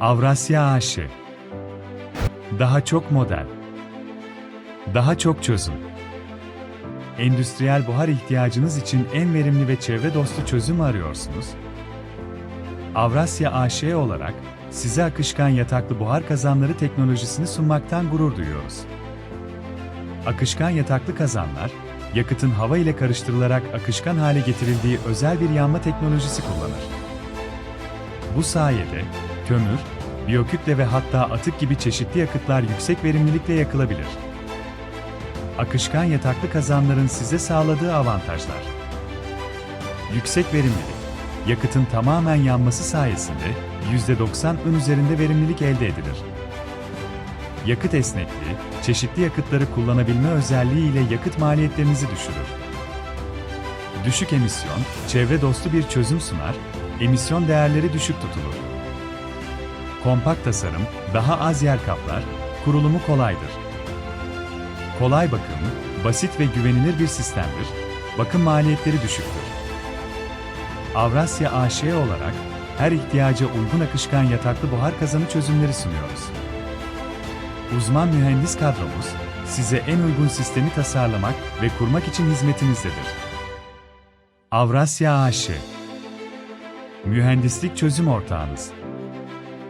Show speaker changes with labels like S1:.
S1: Avrasya AŞ Daha çok model Daha çok çözüm Endüstriyel buhar ihtiyacınız için en verimli ve çevre dostu çözüm arıyorsunuz? Avrasya AŞ olarak size akışkan yataklı buhar kazanları teknolojisini sunmaktan gurur duyuyoruz. Akışkan yataklı kazanlar, yakıtın hava ile karıştırılarak akışkan hale getirildiği özel bir yanma teknolojisi kullanır. Bu sayede kömür, biyokütle ve hatta atık gibi çeşitli yakıtlar yüksek verimlilikle yakılabilir. Akışkan yataklı kazanların size sağladığı avantajlar. Yüksek verimlilik. Yakıtın tamamen yanması sayesinde %90 ön üzerinde verimlilik elde edilir. Yakıt esnekliği, çeşitli yakıtları kullanabilme özelliği ile yakıt maliyetlerinizi düşürür. Düşük emisyon, çevre dostu bir çözüm sunar, emisyon değerleri düşük tutulur. Kompakt tasarım, daha az yer kaplar, kurulumu kolaydır. Kolay bakım, basit ve güvenilir bir sistemdir, bakım maliyetleri düşüktür. Avrasya AŞ olarak her ihtiyaca uygun akışkan yataklı buhar kazanı çözümleri sunuyoruz. Uzman mühendis kadromuz size en uygun sistemi tasarlamak ve kurmak için hizmetinizdedir. Avrasya AŞ Mühendislik çözüm ortağınız